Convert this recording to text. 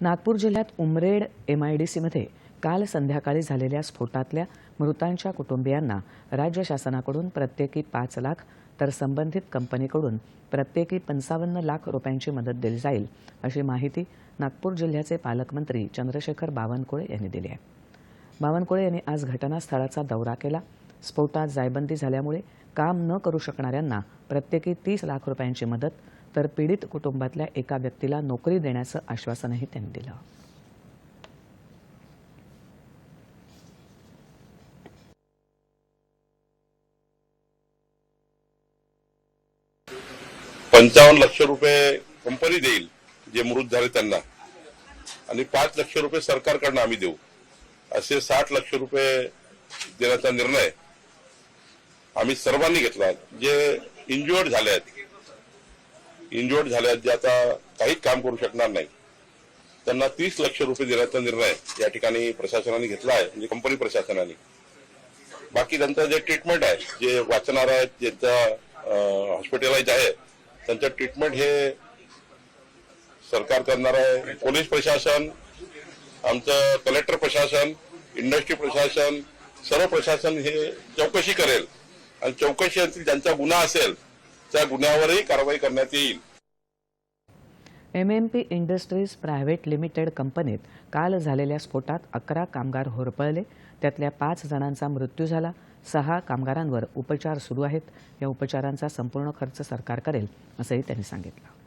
नागपूर जिल्ह्यात उमरेड एमआयडीसीमध्ये काल संध्याकाळी झालेल्या स्फोटातल्या मृतांच्या कुटुंबियांना राज्य शासनाकडून प्रत्येकी पाच लाख तर संबंधित कंपनीकडून प्रत्येकी पंचावन्न लाख रुपयांची मदत दिली जाईल अशी माहिती नागपूर जिल्ह्याचे पालकमंत्री चंद्रशेखर बावनकुळे यांनी दिली आहे. बावनकुळे यांनी आज घटनास्थळाचा दौरा केला. स्फोटात जायबंदी झाल्यामुळे काम न करू शकणाऱ्यांना प्रत्येकी तीस लाख रुपयांची मदत तर पीडित कुटुंबातल्या एका व्यक्तीला नोकरी देण्याचं आश्वासनही त्यांनी दिलं. पंचावन्न लक्ष रुपये कंपनी देईल जे मृत झाले त्यांना. आणि पाच लक्ष रुपये सरकारकडनं आम्ही देऊ. असे साठ लक्ष रुपये देण्याचा निर्णय आम्ही सर्वांनी घेतला. जे इंजुअर्ड झाले आहेत इंजुअर्ड झाले आहेत जे आता काहीच काम करू शकणार नाही त्यांना तीस लक्ष रुपये देण्याचा निर्णय या ठिकाणी प्रशासनाने घेतला आहे म्हणजे कंपनी प्रशासनाने. बाकी त्यांचं जे ट्रीटमेंट आहे जे वाचणार आहेत ज्यांचं हॉस्पिटलाइज आहे त्यांचं ट्रीटमेंट हे सरकार करणार आहे. पोलीस प्रशासन आमचं कलेक्टर प्रशासन इंडस्ट्री प्रशासन सर्व प्रशासन हे चौकशी करेल. आणि चौकशी ज्यांचा गुन्हा असेल त्या गुन्ह्यावरही कारवाई करण्यात येईल. M M P industries private limited कंपनीत काल झालेल्या स्फोटात अकरा कामगार होरपळले. त्यातल्या पाच जणांचा मृत्यू झाला. सहा कामगारांवर उपचार सुरू आहेत. या उपचारांचा संपूर्ण खर्च सरकार करेल असंही त्यांनी सांगितलं.